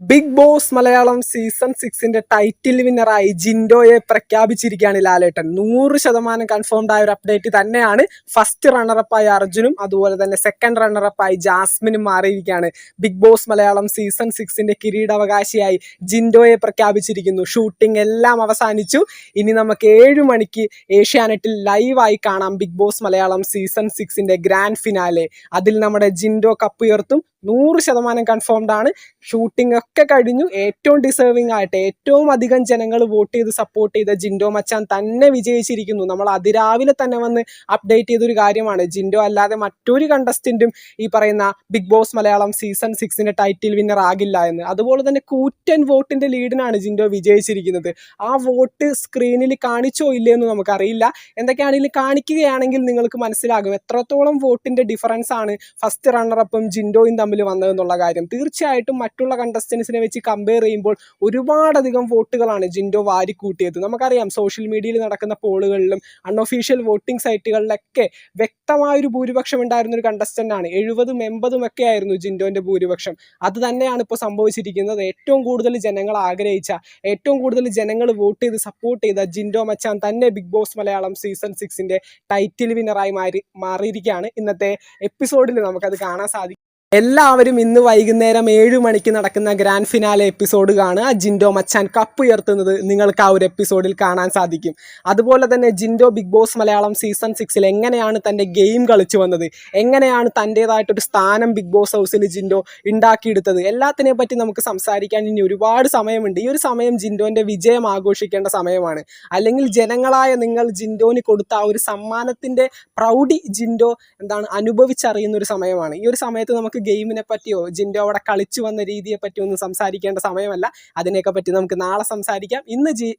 Big boss Malayalam season സിക്സിന്റെ title വിന്നറായി ജിൻഡോയെ പ്രഖ്യാപിച്ചിരിക്കുകയാണ് ലാലേട്ടൻ. നൂറ് ശതമാനം കൺഫേംഡ് ആയ ഒരു അപ്ഡേറ്റ് തന്നെയാണ് ഫസ്റ്റ് റണ്ണറപ്പായി അർജുനും അതുപോലെ തന്നെ സെക്കൻഡ് റണ്ണറപ്പായി ജാസ്മിനും മാറിയിരിക്കുകയാണ്. ബിഗ് ബോസ് മലയാളം സീസൺ സിക്സിന്റെ കിരീടാവകാശിയായി ജിൻഡോയെ പ്രഖ്യാപിച്ചിരിക്കുന്നു. ഷൂട്ടിംഗ് എല്ലാം അവസാനിച്ചു. ഇനി നമുക്ക് ഏഴു മണിക്ക് ഏഷ്യാനെറ്റിൽ ലൈവായി കാണാം ബിഗ് ബോസ് മലയാളം സീസൺ സിക്സിന്റെ ഗ്രാൻഡ് ഫിനാലെ അതിൽ നമ്മുടെ ജിൻഡോ കപ്പ് ഉയർത്തും. നൂറ് ശതമാനം കൺഫേംഡ് ആണ്. ഷൂട്ടിംഗ് ഒക്കെ കഴിഞ്ഞു. ഏറ്റവും ഡിസേർവിംഗ് ആയിട്ട് ഏറ്റവും അധികം ജനങ്ങൾ വോട്ട് ചെയ്ത് സപ്പോർട്ട് ചെയ്ത ജിൻഡോ മച്ചാൻ തന്നെ വിജയിച്ചിരിക്കുന്നു. നമ്മൾ അതിരാവിലെ തന്നെ വന്ന് അപ്ഡേറ്റ് ചെയ്തൊരു കാര്യമാണ്. ജിൻഡോ അല്ലാതെ മറ്റൊരു കണ്ടസ്റ്റന്റും ഈ പറയുന്ന ബിഗ് ബോസ് മലയാളം സീസൺ സിക്സിന്റെ ടൈറ്റിൽ വിന്നർ ആകില്ല എന്ന്. അതുപോലെ തന്നെ കൂറ്റൻ വോട്ടിന്റെ ലീഡിനാണ് ജിൻഡോ വിജയിച്ചിരിക്കുന്നത്. ആ വോട്ട് സ്ക്രീനിൽ കാണിച്ചോ ഇല്ലേ എന്ന് നമുക്കറിയില്ല. എന്തൊക്കെയാണെങ്കിലും കാണിക്കുകയാണെങ്കിൽ നിങ്ങൾക്ക് മനസ്സിലാകും. എത്രത്തോളം വോട്ടിന്റെ ഡിഫറൻസ് ആണ് ഫസ്റ്റ് റണ്ണറപ്പും ജിൻഡോയും തമ്മിൽ വന്നതെന്നുള്ള കാര്യം. തീർച്ചയായിട്ടും മറ്റുള്ള കണ്ടസ്റ്റൻസിനെ വെച്ച് കമ്പയർ ചെയ്യുമ്പോൾ ഒരുപാടധികം വോട്ടുകളാണ് ജിൻഡോ വാരിക്കൂട്ടിയത്. നമുക്കറിയാം സോഷ്യൽ മീഡിയയിൽ നടക്കുന്ന പോളുകളിലും അൺഒഫീഷ്യൽ വോട്ടിംഗ് സൈറ്റുകളിലൊക്കെ വ്യക്തമായൊരു ഭൂരിപക്ഷം ഉണ്ടായിരുന്ന ഒരു കണ്ടസ്റ്റന്റ് ആണ്. എഴുപതും എൺപതും ഒക്കെ ആയിരുന്നു ജിൻഡോന്റെ ഭൂരിപക്ഷം. അത് തന്നെയാണ് ഇപ്പോൾ സംഭവിച്ചിരിക്കുന്നത്. ഏറ്റവും കൂടുതൽ ജനങ്ങൾ ആഗ്രഹിച്ച ഏറ്റവും കൂടുതൽ ജനങ്ങൾ വോട്ട് ചെയ്ത് സപ്പോർട്ട് ചെയ്ത ജിൻഡോ മച്ചാൻ തന്നെ ബിഗ് ബോസ് മലയാളം സീസൺ സിക്സിന്റെ ടൈറ്റിൽ വിന്നറായി മാറി മാറിയിരിക്കുകയാണ്. ഇന്നത്തെ എപ്പിസോഡിൽ നമുക്കത് കാണാൻ സാധിക്കും. എല്ലാവരും ഇന്ന് വൈകുന്നേരം ഏഴ് മണിക്ക് നടക്കുന്ന ഗ്രാൻഡ് ഫിനാലെ എപ്പിസോഡ് കാണുക ജിൻഡോ മച്ചാൻ കപ്പ് ഉയർത്തുന്നത് നിങ്ങൾക്ക് ആ ഒരു എപ്പിസോഡിൽ കാണാൻ സാധിക്കും. അതുപോലെ തന്നെ Jindo Bigg Boss Malayalam season സിക്സിൽ എങ്ങനെയാണ് തന്റെ ഗെയിം കളിച്ചു വന്നത്? എങ്ങനെയാണ് തന്റേതായിട്ടൊരു സ്ഥാനം ബിഗ് ബോസ് ഹൗസിൽ ജിൻഡോ ഉണ്ടാക്കിയെടുത്തത്? എല്ലാത്തിനെ പറ്റി നമുക്ക് സംസാരിക്കാൻ ഇനി ഒരുപാട് സമയമുണ്ട്. ഈ ഒരു സമയം ജിൻഡോന്റെ വിജയം ആഘോഷിക്കേണ്ട സമയമാണ്. അല്ലെങ്കിൽ ജനങ്ങളായ നിങ്ങൾ ജിൻഡോന് കൊടുത്ത ആ ഒരു സമ്മാനത്തിന്റെ പ്രൗഢി ജിൻഡോ എന്താണ് അനുഭവിച്ചറിയുന്ന ഒരു സമയമാണ്. ഈ ഒരു സമയത്ത് നമുക്ക് ഗെയിമിനെ പറ്റിയോ ജിൻഡോ അവിടെ കളിച്ചു വന്ന രീതിയെ പറ്റിയോ ഒന്നും സംസാരിക്കേണ്ട സമയമല്ല. അതിനെയൊക്കെ പറ്റി നമുക്ക് നാളെ സംസാരിക്കാം. ഇന്ന് ജി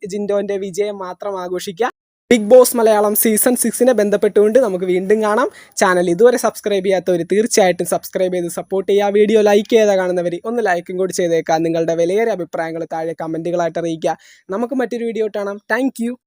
വിജയം മാത്രം ആഘോഷിക്കാം. ബിഗ് ബോസ് മലയാളം സീസൺ സിക്സിനെ ബന്ധപ്പെട്ടുകൊണ്ട് നമുക്ക് വീണ്ടും കാണാം. ചാനൽ ഇതുവരെ സബ്സ്ക്രൈബ് ചെയ്യാത്തവർ തീർച്ചയായിട്ടും സബ്സ്ക്രൈബ് ചെയ്ത് സപ്പോർട്ട് ചെയ്യുക. വീഡിയോ ലൈക്ക് ചെയ്താൽ കാണുന്നവർ ഒന്ന് ലൈക്കും കൂടി ചെയ്തേക്കാം നിങ്ങളുടെ വിലയേറിയ അഭിപ്രായങ്ങൾ താഴെ കമന്റുകളായിട്ട് അറിയിക്കുക. നമുക്ക് മറ്റൊരു വീഡിയോ കാണാം. താങ്ക്